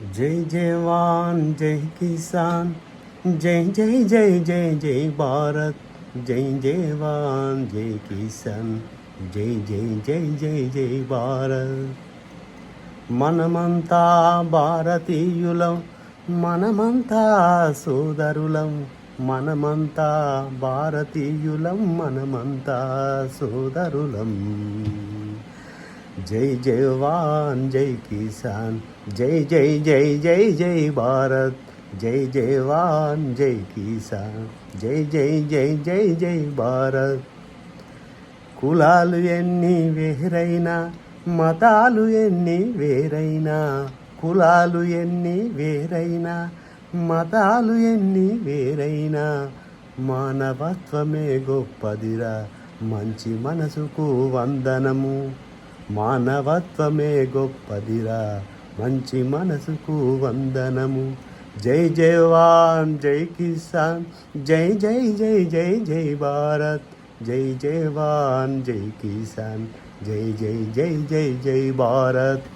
జై జవాన్ జై కిసాన్ జై జై జై జై జై భారత్ జై జవాన్ జై కిసాన్ జై జై జై జై జై భారత్. మనమంతా భారతీయులం మనమంతా సోదరులం మనమంతా భారతీయులం మనమంతా సోదరులం. జై జవాన్ జై కిసాన్ జై జై జై జై జై భారత్ జై జవాన్ జై కిసాన్ జై జై జై జై జై భారత్ కులాలు ఎన్ని వేరైనా మతాలు ఎన్ని వేరైనా కులాలు ఎన్ని వేరైనా మతాలు ఎన్ని వేరైనా మానవత్వమే గొప్పదిరా మంచి మనసుకు వందనము మానవత్వమే గొప్పదిరా మంచి మనసుకు వందనము జై జవాన్ జై కిసాన్ జై జై జై జై జై భారత్ జై జవాన్ జై కిసాన్ జై జై జై జై జై భారత్